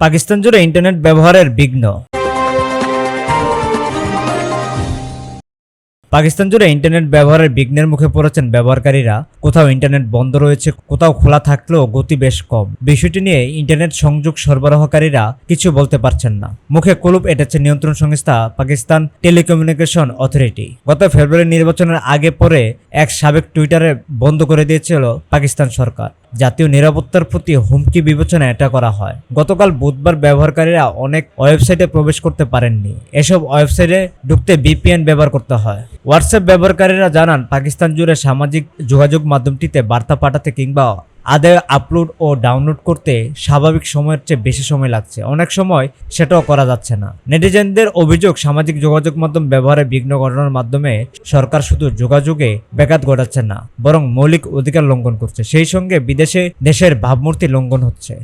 পাকিস্তান জুড়ে ইন্টারনেট ব্যবহারের বিঘ্ন। পাকিস্তান জুড়ে ইন্টারনেট ব্যবহারের বিঘ্নের মুখে পড়েছেন ব্যবহারকারীরা। কোথাও ইন্টারনেট বন্ধ রয়েছে, কোথাও খোলা থাকলেও গতি বেশ কম। বিষয়টি নিয়ে ইন্টারনেট সংযোগ সরবরাহকারীরা কিছু বলতে পারছেন না। মুখে কুলুপ এটেছে নিয়ন্ত্রণ সংস্থা পাকিস্তান টেলিকমিউনিকেশন অথরিটি। গত ফেব্রুয়ারি নির্বাচনের আগে পরে এক সাবেক টুইটারে বন্ধ করে দিয়েছিল পাকিস্তান সরকার। জাতীয় নিরাপত্তার প্রতি হুমকি বিবেচনা এটা করা হয়। গতকাল বুধবার ব্যবহারকারীরা অনেক ওয়েবসাইটে প্রবেশ করতে পারেননি। এসব ওয়েবসাইটে ঢুকতে বিপিএন ব্যবহার করতে হয়। হোয়াটসঅ্যাপ ব্যবহারকারীরা জানান, পাকিস্তান জুড়ে সামাজিক যোগাযোগ মাধ্যমটিতে বার্তা পাঠাতে কিংবা আদায় আপলোড ও ডাউনলোড করতে স্বাভাবিক সময়ের চেয়ে বেশি সময় লাগছে। অনেক সময় সেটাও করা যাচ্ছে না। নেটিজেনদের অভিযোগ সামাজিক যোগাযোগ মাধ্যম ব্যবহারে বিঘ্ন ঘটানোর মাধ্যমে সরকার শুধু যোগাযোগে ব্যাঘাত ঘটাচ্ছে না, বরং মৌলিক অধিকার লঙ্ঘন করছে। সেই সঙ্গে বিদেশে দেশের ভাবমূর্তি লঙ্ঘন হচ্ছে।